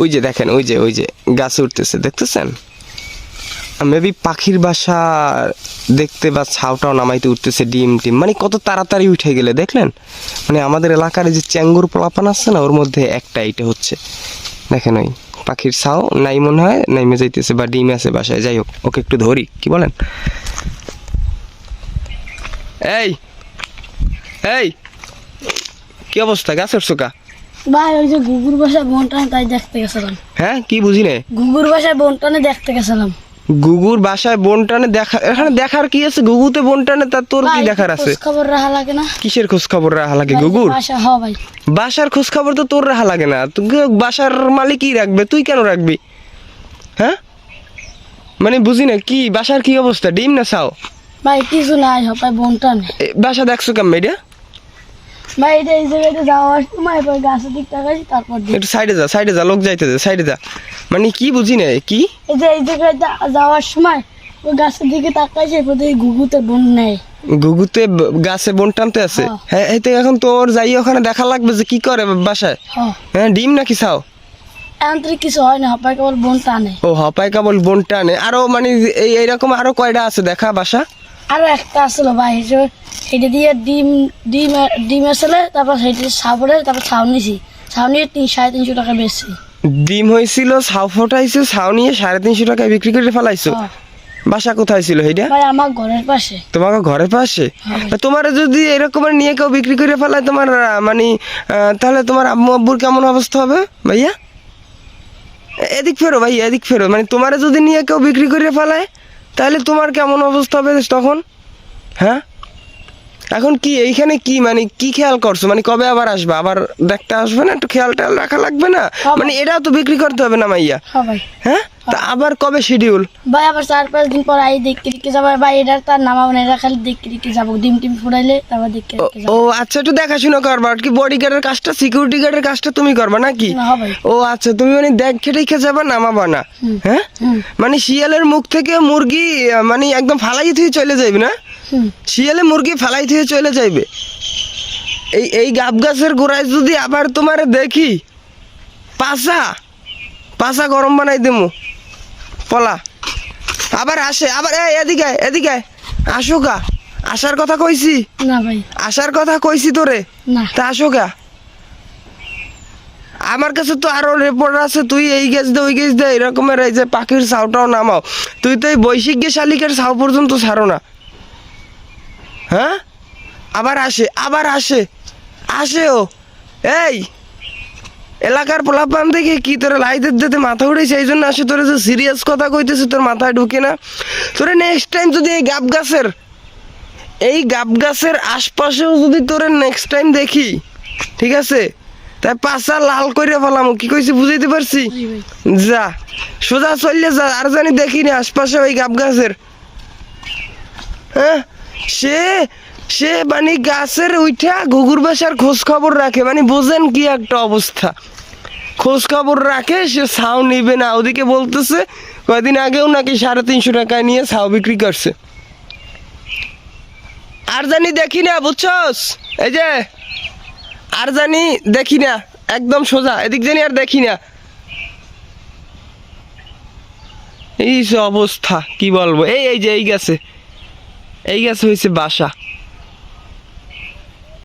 ওই যে দেখেন, ওই যে ওই যে, গাছে উঠতেছে, দেখতেছেন? মেবি পাখির বাসা দেখতে বা ছাউটাও নামাইতে উঠতেছে, ডিম, টিম। মানে কত তাড়াতাড়ি উঠে গেলে, দেখলেন? মানে আমাদের এলাকার যে চ্যাঙ্গুর পোলাপান আছে না, ওর মধ্যে একটা এইটা হচ্ছে। দেখেন ওই পাখির ছাও নাই মনে হয়, নাইমে যাইতেছে বা ডিম আছে বাসায়। যাই হোক, ওকে একটু ধরি, কি বলেন? এই এই, কি অবস্থা? গাছের উঠছো কা? ভাই ওই যে গুগুর বাসায় বনটানে তাই দেখতে গেছিলাম। হ্যাঁ কি বুঝি নে গুগুর বাসায় বনটানে দেখতে গেছিলাম। গুগুর বাসায় বনটানে দেখা এখানে দেখার কি আছে? গুগুতে বনটানে তার তোর কি দেখার আছে? খবর রাখা লাগে না। কিসের খোঁজ খবর রাখা লাগে? গুগুর বাসা হ ভাই। বাসার খোঁজ খবর তো তোর রাখা লাগে না। তুই বাসার মালিকই রাখবে। তুই কেন রাখবি? হ্যাঁ? মানে বুঝি না কি বাসার কি অবস্থা? ডিম না চাও? ভাই কিছু নাই হপায় বনটানে বাসা দেখছ কেমন এটা? ভাই এটা এই জায়গাতে যাওয়ার সময় এবার গাছের দিক তাকাইছি তারপর দিক। একটু সাইডে যা সাইডে যা লোক যাইতে দে সাইডে যা। মানে কি বুঝি না কি? এই যে এই জায়গায় যা- যাওয়ার সময় ওই গাছের দিকে তাকাইছি এরপর দেখি গুগুতে বন নেই। গুগুতে ব- গাছে বন টানতে আছে? হ্যাঁ। হ্যাঁ এই তো এখন তোর যাই ওখানে দেখা লাগবে যে কি করে বাসায়। হ্যাঁ। ডিম নাকি চাও? এখন তো কিছু হয় না হপায় কেবল বন টানে। ও হপাই কেবল বন টানে। আরও মানে এই এইরকম আরও কয়টা আছে দেখা বাসা? আরও একটা আসলো ভাই হিসেবে সেটা দিয়ে ডিম ডিম ডিম আসলে তারপর সেটা সাপড়ে তারপর ছাউ নিছি। ছাউ নিয়ে তিন সাড়ে তিনশো টাকা বেশি ডিম হয়েছিল ছাও ফোটাইছো ছাও নিয়ে সাড়ে তিনশো টাকায় বিক্রি করে ফেলাইছো? বাসা কোথায় ছিল সেইটা? ভাই আমার ঘরের পাশে। তোমাকে ঘরের পাশে? হ্যাঁ। তোমার যদি এরকম নিয়ে কেউ বিক্রি করে ফেলায় তোমার মানে তাহলে তোমার আম্মু আব্বুর কেমন অবস্থা হবে ভাইয়া? এদিক ফেরো ভাইয়া এদিক ফেরো। মানে তোমার যদি নিয়ে কেউ বিক্রি করে ফেলায় তাহলে তোমার কেমন অবস্থা হবে তখন? হ্যাঁ? এখন কি এইখানে কি মানে কি খেয়াল করছ? মানে কবে আবার আসবে? আবার দেখতে আসবে না? একটু খেয়াল টেয়াল রাখা লাগবে না? মানে এটাও তো বিক্রি করতে হবে না মাইয়া? হ্যাঁ হ্যাঁ? তা আবার কবে শিডিউল ভাই আবার চার পাঁচ দিন পর আই দেখতে দেখতে যাব। ভাই এটা তার নামাবো না খালি দেখতে দেখতে যাব। ডিম টিম ফুটাইলে তারপর দেখতে ও- আচ্ছা একটু দেখাশোনা করবা। আর কি বডি গার্ডের কাজটা সিকিউরিটি গার্ডের কাজটা তুমি করবা নাকি? হ্যাঁ ও আচ্ছা তুমি মানে দেখ দেখে রেখে যাবা নামাবা না। হ্যাঁ? মানে শিয়ালের মুখ থেকে মুরগি মানে একদম ফালাই থেকে চলে যাইবে না? শিয়ালে মুরগি ফালাই থেকে চলে যাইবে। এই এই গাব গাছের গোড়ায় যদি আবার তোমার দেখি পাসা পাসা গরম বানাই দেবো পলা। আবার আসে আবার এই এদিকে এদিকে। আসো গা। আসার কথা কইছি? না ভাই। আসার কথা কইছি তোরে? না। তা আসো গা। আমার কাছে তো আরও রেপোর্ট আছে তুই এই গেছ দে ওই গেছ দে এরকমের এই যে পাখির ছাউটাও নামাও। তুই তো এই বৈশিক শালিকের ছাউ পর্যন্ত ছাড়ো না। হ্যাঁ? আবার আসে আবার আসে। আসে ও এই, এলাকার পোলাপান দেখে কি তোর লাইদের দিতে মাথা উঠেছে এই জন্য আসে তোর যে সিরিয়াস কথা কইতেছে, তোর মাথায় ঢুকে না। তোরে নেক্সট টাইম যদি এই গাব গাছের এই গাব গাছের আশপাশেও যদি তোরে নেক্সট টাইম দেখি, ঠিক আছে? তাই পাশা লাল করে ফেলাম কি কইছি বুঝাইতে পারছি? যা, সোজা চললে যা, আর জানি দেখিনি আশপাশে ওই গাব গাছের হ্যাঁ? সে সে মানে গাছের উঠা ঘুঘুর বাসার খোঁজ খবর রাখে। মানে বোঝেন কি একটা অবস্থা। খোঁজ খবর রাখে, সে ছাও নিবে না। ওদিকে বলতেছে, কয়দিন আগেও নাকি সাড়ে তিনশো টাকায় নিয়ে ছাও বিক্রি করছে। আর জানি দেখি না, বুঝছস? এই যে, আর জানি দেখি না, একদম সোজা। এদিক জানি আর দেখি না। এই অবস্থা, কি বলব? এই এই যে, এই গেছে। এই গেছে হয়েছে বাসা